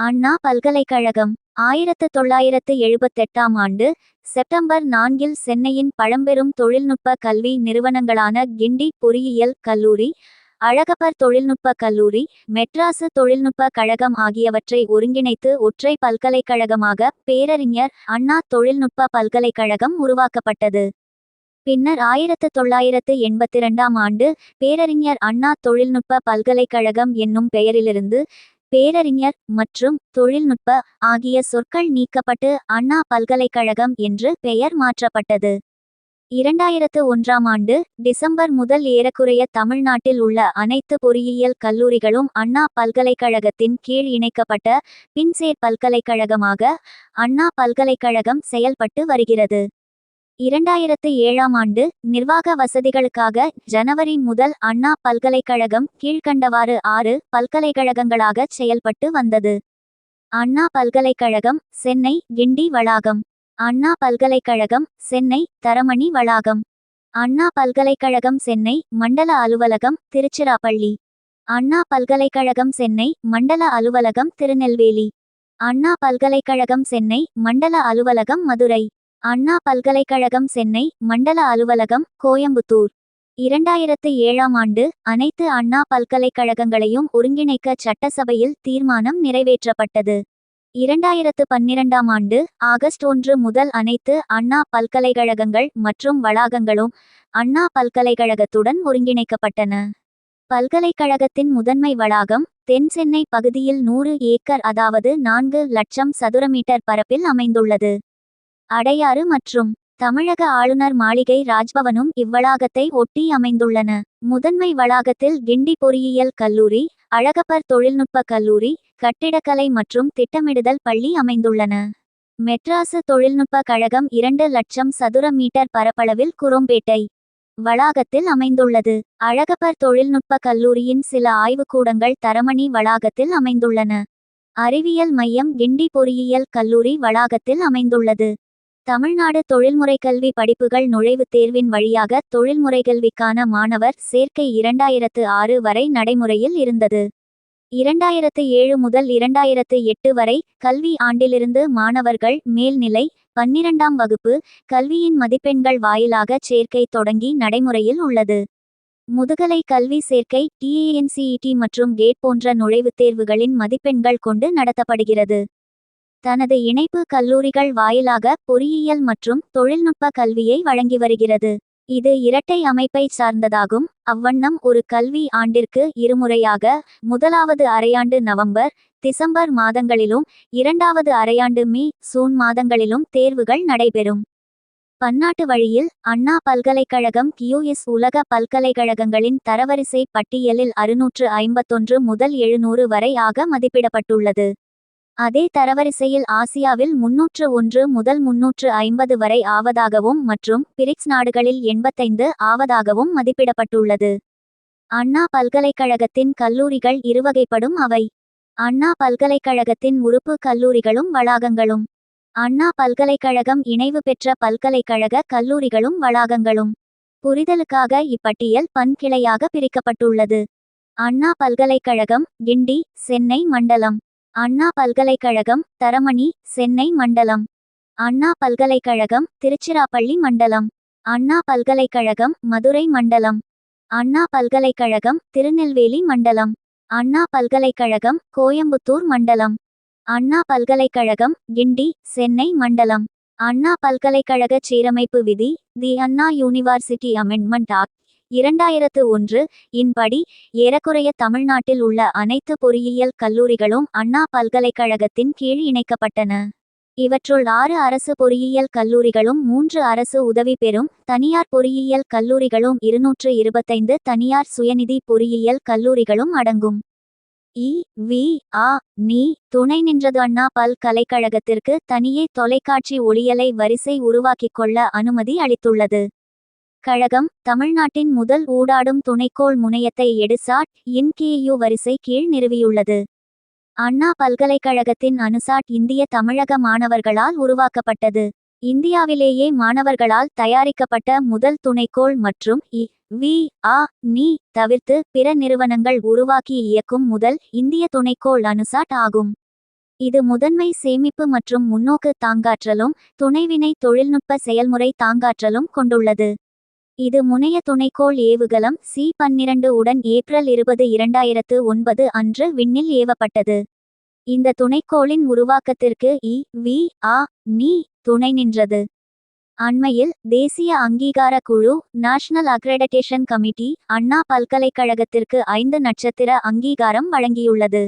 அண்ணா பல்கலைக்கழகம் ஆயிரத்து தொள்ளாயிரத்து எழுபத்தெட்டாம் ஆண்டு செப்டம்பர் நான்கில் சென்னையின் பழம்பெரும் தொழில்நுட்ப கல்வி நிறுவனங்களான கிண்டி பொறியியல் கல்லூரி அழகப்பர் தொழில்நுட்ப கல்லூரி மெட்ராசு தொழில்நுட்ப கழகம் ஆகியவற்றை ஒருங்கிணைத்து ஒற்றை பல்கலைக்கழகமாக பேரறிஞர் அண்ணா தொழில்நுட்ப பல்கலைக்கழகம் உருவாக்கப்பட்டது. பின்னர் ஆயிரத்து தொள்ளாயிரத்து எண்பத்தி இரண்டாம் ஆண்டு பேரறிஞர் அண்ணா தொழில்நுட்ப பல்கலைக்கழகம் என்னும் பெயரிலிருந்து பேரறிஞர் மற்றும் தொழில்நுட்ப ஆகிய சொற்கள் நீக்கப்பட்டு அண்ணா பல்கலைக்கழகம் என்று பெயர் மாற்றப்பட்டது. இரண்டாயிரத்து ஒன்றாம் ஆண்டு டிசம்பர் முதல் ஏறக்குறைய தமிழ்நாட்டில் உள்ள அனைத்து பொறியியல் கல்லூரிகளும் அண்ணா பல்கலைக்கழகத்தின் கீழ் இணைக்கப்பட்ட பின்சேர் பல்கலைக்கழகமாக அண்ணா பல்கலைக்கழகம் செயல்பட்டு வருகிறது. இரண்டாயிரத்து ஏழாம் ஆண்டு நிர்வாக வசதிகளுக்காக ஜனவரி முதல் அண்ணா பல்கலைக்கழகம் கீழ்க்கண்டவாறு ஆறு பல்கலைக்கழகங்களாக செயல்பட்டு வந்தது. அண்ணா பல்கலைக்கழகம் சென்னை கிண்டி வளாகம். அண்ணா பல்கலைக்கழகம் சென்னை தரமணி வளாகம். அண்ணா பல்கலைக்கழகம் சென்னை மண்டல அலுவலகம் திருச்சிராப்பள்ளி. அண்ணா பல்கலைக்கழகம் சென்னை மண்டல அலுவலகம் திருநெல்வேலி. அண்ணா பல்கலைக்கழகம் சென்னை மண்டல அலுவலகம் மதுரை. அண்ணா பல்கலைக்கழகம் சென்னை மண்டல அலுவலகம் கோயம்புத்தூர். இரண்டாயிரத்து ஏழாம் ஆண்டு அனைத்து அண்ணா பல்கலைக்கழகங்களையும் ஒருங்கிணைக்க சட்டசபையில் தீர்மானம் நிறைவேற்றப்பட்டது. இரண்டாயிரத்து பன்னிரண்டாம் ஆண்டு ஆகஸ்ட் ஒன்று முதல் அனைத்து அண்ணா பல்கலைக்கழகங்கள் மற்றும் வளாகங்களும் அண்ணா பல்கலைக்கழகத்துடன் ஒருங்கிணைக்கப்பட்டன. பல்கலைக்கழகத்தின் முதன்மை வளாகம் தென் சென்னை பகுதியில் நூறு ஏக்கர் அதாவது நான்கு லட்சம் சதுர மீட்டர் பரப்பில் அமைந்துள்ளது. அடையாறு மற்றும் தமிழக ஆளுநர் மாளிகை ராஜ்பவனும் இவ்வளாகத்தை ஒட்டி அமைந்துள்ளன. முதன்மை வளாகத்தில் கிண்டி பொறியியல் கல்லூரி அழகப்பர் தொழில்நுட்ப கல்லூரி கட்டிடக்கலை மற்றும் திட்டமிடுதல் பள்ளி அமைந்துள்ளன. மெட்ராசு தொழில்நுட்ப கழகம் இரண்டு லட்சம் சதுர மீட்டர் பரப்பளவில் குரோம்பேட்டை வளாகத்தில் அமைந்துள்ளது. அழகப்பர் தொழில்நுட்ப கல்லூரியின் சில ஆய்வுக்கூடங்கள் தரமணி வளாகத்தில் அமைந்துள்ளன. அறிவியல் மையம் கிண்டி பொறியியல் கல்லூரி வளாகத்தில் அமைந்துள்ளது. தமிழ்நாடு தொழில்முறை கல்வி படிப்புகள் நுழைவுத் தேர்வின் வழியாக தொழில்முறை கல்விக்கான மாணவர் சேர்க்கை இரண்டாயிரத்து ஆறு வரை நடைமுறையில் இருந்தது. இரண்டாயிரத்து ஏழு முதல் இரண்டாயிரத்து எட்டு வரை கல்வி ஆண்டிலிருந்து மாணவர்கள் மேல்நிலை பன்னிரண்டாம் வகுப்பு கல்வியின் மதிப்பெண்கள் வாயிலாக சேர்க்கை தொடங்கி நடைமுறையில் உள்ளது. முதுகலை கல்வி சேர்க்கை டிஏஎன்சிஇடி மற்றும் கேட் போன்ற நுழைவுத் தேர்வுகளின் மதிப்பெண்கள் கொண்டு நடத்தப்படுகிறது. தனது இணைப்பு கல்லூரிகள் வாயிலாக பொறியியல் மற்றும் தொழில்நுட்ப கல்வியை வழங்கி வருகிறது. இது இரட்டை அமைப்பை சார்ந்ததாகும். அவ்வண்ணம் ஒரு கல்வி ஆண்டிற்கு இருமுறையாக முதலாவது அரையாண்டு நவம்பர் டிசம்பர் மாதங்களிலும் இரண்டாவது அரையாண்டு மே சூன் மாதங்களிலும் தேர்வுகள் நடைபெறும். பன்னாட்டு வழியில் அண்ணா பல்கலைக்கழகம் கியூஎஸ் உலக பல்கலைக்கழகங்களின் தரவரிசை பட்டியலில் அறுநூற்று ஐம்பத்தொன்று முதல் எழுநூறு வரை ஆக மதிப்பிடப்பட்டுள்ளது. அதே தரவரிசையில் ஆசியாவில் முன்னூற்று ஒன்று முதல் முன்னூற்று ஐம்பது வரை ஆவதாகவும் மற்றும் பிரிக்ஸ் நாடுகளில் எண்பத்தைந்து ஆவதாகவும் மதிப்பிடப்பட்டுள்ளது. அண்ணா பல்கலைக்கழகத்தின் கல்லூரிகள் இருவகைப்படும் அவை. அண்ணா பல்கலைக்கழகத்தின் உறுப்பு கல்லூரிகளும் வளாகங்களும். அண்ணா பல்கலைக்கழகம் இணைவு பெற்ற பல்கலைக்கழக கல்லூரிகளும் வளாகங்களும். புரிதலுக்காக இப்பட்டியல் பன்கிளையாக பிரிக்கப்பட்டுள்ளது. அண்ணா பல்கலைக்கழகம் கிண்டி சென்னை மண்டலம். அண்ணா பல்கலைக்கழகம் தரமணி சென்னை மண்டலம். அண்ணா பல்கலைக்கழகம் திருச்சிராப்பள்ளி மண்டலம். அண்ணா பல்கலைக்கழகம் மதுரை மண்டலம். அண்ணா பல்கலைக்கழகம் திருநெல்வேலி மண்டலம். அண்ணா பல்கலைக்கழகம் கோயம்புத்தூர் மண்டலம். அண்ணா பல்கலைக்கழகம் கிண்டி சென்னை மண்டலம். அண்ணா பல்கலைக்கழக சீரமைப்பு விதி the Anna university amendment act. இரண்டாயிரத்து ஒன்று இன்படி ஏறக்குறைய தமிழ்நாட்டில் உள்ள அனைத்து பொறியியல் கல்லூரிகளும் அண்ணா பல்கலைக்கழகத்தின் கீழ் இணைக்கப்பட்டன. இவற்றுள் ஆறு அரசு பொறியியல் கல்லூரிகளும் மூன்று அரசு உதவி பெறும் தனியார் பொறியியல் கல்லூரிகளும் இருநூற்று இருபத்தைந்து தனியார் சுயநிதி பொறியியல் கல்லூரிகளும் அடங்கும். இ வி ஆ நீ துணை நின்றது அண்ணா பல்கலைக்கழகத்திற்கு தனியே தொலைக்காட்சி ஒளியலை வரிசை உருவாக்கிக் கொள்ள அனுமதி அளித்துள்ளது. கழகம் தமிழ்நாட்டின் முதல் ஊடாடும் துணைக்கோள் முனையத்தை எடுசாட் இன்கேயு வரிசை கீழ் நிறுவியுள்ளது. அண்ணா பல்கலைக்கழகத்தின் அனுசாட் இந்திய தமிழக மாணவர்களால் உருவாக்கப்பட்டது. இந்தியாவிலேயே மாணவர்களால் தயாரிக்கப்பட்ட முதல் துணைக்கோள் மற்றும் இ வி ஆ நீ தவிர்த்து பிற நிறுவனங்கள் உருவாக்கி இயக்கும் முதல் இந்திய துணைக்கோள் அனுசாட் ஆகும். இது முதன்மை சேமிப்பு மற்றும் முன்னோக்கு தாங்காற்றலும் துணைவினை தொழில்நுட்ப செயல்முறை தாங்காற்றலும் கொண்டுள்ளது. இது முனைய துணைக்கோள் ஏவுகலம் சி பன்னிரண்டு உடன் ஏப்ரல் இருபது இரண்டாயிரத்து ஒன்பது அன்று விண்ணில் ஏவப்பட்டது. இந்த துணைக்கோளின் உருவாக்கத்திற்கு இ வி ஆ நீ துணை நின்றது. அண்மையில் தேசிய அங்கீகார குழு நேஷனல் அக்ரெடிடேஷன் கமிட்டி அண்ணா பல்கலைக்கழகத்திற்கு ஐந்து நட்சத்திர அங்கீகாரம் வழங்கியுள்ளது.